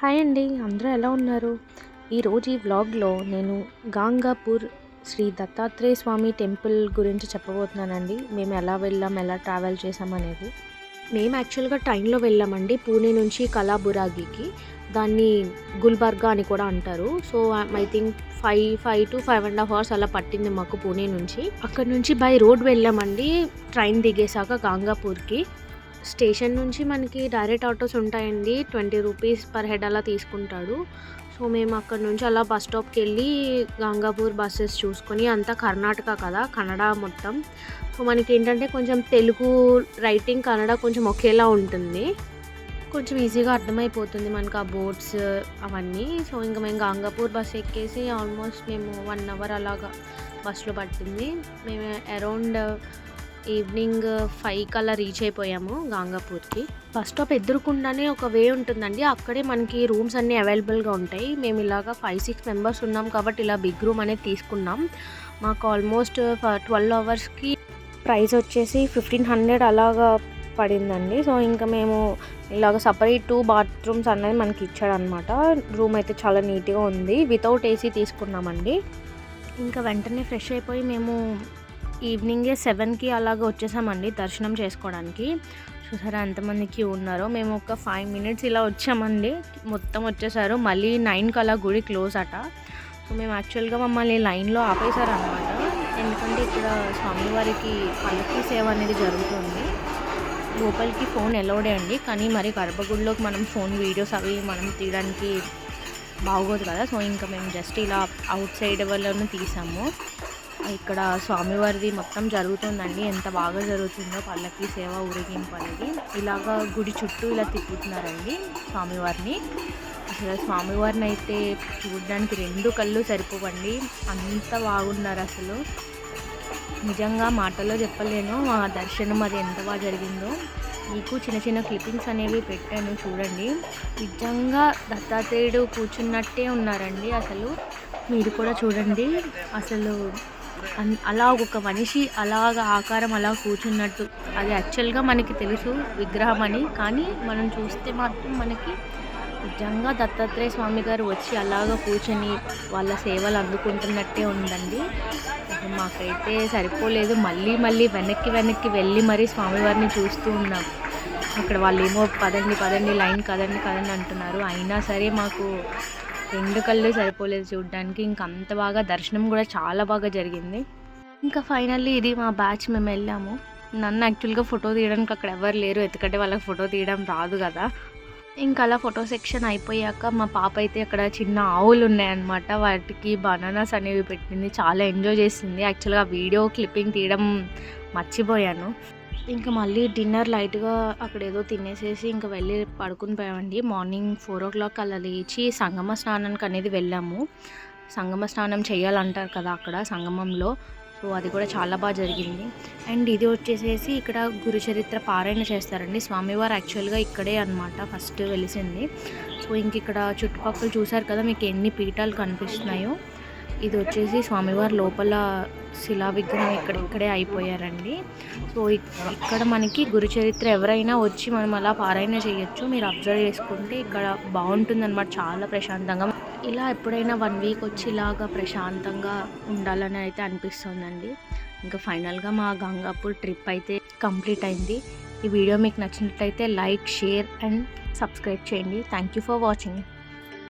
Hi అండి అందరూ ఎలా ఉన్నారు? ఈరోజు ఈ వ్లాగ్లో నేను గాంగాపూర్ శ్రీ దత్తాత్రేయ స్వామి టెంపుల్ గురించి చెప్పబోతున్నానండి. మేము ఎలా వెళ్ళాం ఎలా ట్రావెల్ చేసాం అనేది. మేము యాక్చువల్గా ట్రైన్లో వెళ్ళామండి పూణే నుంచి కలాబురాగికి దాన్ని గుల్బర్గా అని కూడా అంటారు. So I think five five to five and half hours అలా పట్టింది మాకు పూణే నుంచి. అక్కడ నుంచి బై రోడ్ వెళ్ళామండి ట్రైన్ దిగేసాక గాంగాపూర్కి. స్టేషన్ నుంచి మనకి డైరెక్ట్ ఆటోస్ ఉంటాయండి. ట్వంటీ రూపీస్ పర్ హెడ్ అలా తీసుకుంటాడు. సో మేము అక్కడ నుంచి అలా బస్ స్టాప్కి వెళ్ళి గంగాపూర్ బస్సెస్ చూసుకొని అంతా కర్ణాటక కదా కన్నడ మొత్తం. సో మనకి ఏంటంటే కొంచెం తెలుగు రైటింగ్ కన్నడ కొంచెం ఒకేలా ఉంటుంది. కొంచెం ఈజీగా అర్థమైపోతుంది మనకు ఆ బోట్స్ అవన్నీ. సో ఇంకా మేము గంగాపూర్ బస్ ఎక్కేసి ఆల్మోస్ట్ మేము వన్ అవర్ అలాగా బస్సులో పట్టింది. మేము అరౌండ్ ఈవినింగ్ ఫైవ్ కల్లా రీచ్ అయిపోయాము గాంగాపూర్కి. బస్ స్టాప్ ఎదురుకుండానే ఒక వే ఉంటుందండి. అక్కడే మనకి రూమ్స్ అన్నీ అవైలబుల్గా ఉంటాయి. మేము ఇలాగా ఫైవ్ సిక్స్ మెంబర్స్ ఉన్నాం కాబట్టి ఇలా బిగ్ రూమ్ అనేది తీసుకున్నాం. మాకు ఆల్మోస్ట్ ట్వెల్వ్ అవర్స్కి ప్రైస్ వచ్చేసి ఫిఫ్టీన్ హండ్రెడ్ అలాగా పడిందండి. సో ఇంకా మేము ఇలాగ సపరేట్ టూ బాత్రూమ్స్ అనేది మనకి ఇచ్చాడనమాట. రూమ్ అయితే చాలా నీట్గా ఉంది. వితౌట్ ఏసీ తీసుకున్నామండి. ఇంకా వెంటనే ఫ్రెష్ అయిపోయి మేము ఈవినింగే సెవెన్కి అలాగ వచ్చేసామండి దర్శనం చేసుకోవడానికి. చూసారా ఎంతమంది క్యూ ఉన్నారో. మేము ఒక ఫైవ్ మినిట్స్ ఇలా వచ్చామండి. మొత్తం వచ్చేసారు. మళ్ళీ నైన్కి అలా గుడి క్లోజ్ అట. సో మేము యాక్చువల్గా మమ్మల్ని లైన్లో ఆపేశారనమాట ఎందుకంటే ఇక్కడ స్వామివారికి పల్లకి సేవ అనేది జరుగుతుంది. లోపలికి ఫోన్ ఎలౌడే అండి. కానీ మరి గర్భగుడిలోకి మనం ఫోన్ వీడియోస్ అవి మనం తీయడానికి బాగోదు కదా. సో ఇంకా మేము జస్ట్ ఇలా అవుట్ సైడ్ వాళ్ళను తీసాము. ఇక్కడ స్వామివారిది మొత్తం జరుగుతుందండి. ఎంత బాగా జరుగుతుందో పల్లకి సేవ ఊరేగింపు అనేది. ఇలాగా గుడి చుట్టూ ఇలా తిప్పుతున్నారండి స్వామివారిని. అసలు స్వామివారిని అయితే చూడడానికి రెండు కళ్ళు సరిపోవండి. అంత బాగున్నారు అసలు. నిజంగా మాటల్లో చెప్పలేను. మా దర్శనం అది ఎంత బాగా జరిగిందో. మీకు చిన్న చిన్న క్లిప్పింగ్స్ అనేవి పెట్టాను చూడండి. నిజంగా దత్తాత్రేయుడు కూర్చున్నట్టే ఉన్నారండి అసలు. మీరు కూడా చూడండి. అసలు అలా ఒక మనిషి అలాగ ఆకారం అలా కూర్చున్నట్టు. అది యాక్చువల్గా మనకి తెలుసు విగ్రహం అని. కానీ మనం చూస్తే మాత్రం మనకి నిజంగా దత్తాత్రేయ స్వామి గారు వచ్చి అలాగ కూర్చొని వాళ్ళ సేవలు అందుకుంటున్నట్టే ఉందండి. మాకైతే సరిపోలేదు. మళ్ళీ మళ్ళీ వెనక్కి వెనక్కి వెళ్ళి మరీ స్వామివారిని చూస్తూ ఉన్నాం. అక్కడ వాళ్ళు ఏమో పదండి పదండి లైన్ కదండి కదండి అంటున్నారు. అయినా సరే మాకు రెండు కళ్ళు సరిపోలేదు చూడడానికి. ఇంకా అంత బాగా దర్శనం కూడా చాలా బాగా జరిగింది. ఇంకా ఫైనల్లీ ఇది మా బ్యాచ్ మేము వెళ్ళాము. నన్ను యాక్చువల్గా ఫోటో తీయడానికి అక్కడ ఎవరు లేరు. ఎందుకంటే వాళ్ళకి ఫోటో తీయడం రాదు కదా. ఇంకా అలా ఫోటో సెక్షన్ అయిపోయాక మా పాప అయితే అక్కడ చిన్న ఆవులు ఉన్నాయన్నమాట. వాటికి బనానాస్ అనేవి పెట్టింది. చాలా ఎంజాయ్ చేసింది. యాక్చువల్గా వీడియో క్లిప్పింగ్ తీయడం మర్చిపోయాను. ఇంకా మళ్ళీ డిన్నర్ లైట్గా అక్కడ ఏదో తినేసేసి ఇంకా వెళ్ళి పడుకుని పోయామండి. మార్నింగ్ ఫోర్ ఓ క్లాక్ అలా లేచి సంగమ స్నానానికి అనేది వెళ్ళాము. సంగమ స్నానం చేయాలంటారు కదా అక్కడ సంగమంలో. సో అది కూడా చాలా బాగా జరిగింది. అండ్ ఇది వచ్చేసేసి ఇక్కడ గురుచరిత్ర పారాయణ చేస్తారండి. స్వామివారు యాక్చువల్గా ఇక్కడే అనమాట ఫస్ట్ వెలిసింది. సో ఇంక ఇక్కడ చుట్టుపక్కల చూసారు కదా మీకు ఎన్ని పీఠాలు కనిపిస్తున్నాయో. ఇది వచ్చేసి స్వామివారి లోపల శిలా విగ్రహం ఇక్కడ ఇక్కడే అయిపోయారండి. సో ఇక్కడ మనకి గురుచరిత్ర ఎవరైనా వచ్చి మనం అలా పారాయణ చేయొచ్చు. మీరు అబ్జర్వ్ చేసుకుంటే ఇక్కడ బాగుంటుందన్నమాట చాలా ప్రశాంతంగా. ఇలా ఎప్పుడైనా వన్ వీక్ వచ్చి ఇలాగా ప్రశాంతంగా ఉండాలని అయితే అనిపిస్తుందండి. ఇంకా ఫైనల్గా మా గంగాపూర్ ట్రిప్ అయితే కంప్లీట్ అయింది. ఈ వీడియో మీకు నచ్చినట్లయితే లైక్ షేర్ అండ్ సబ్స్క్రైబ్ చేయండి. Thank you for watching.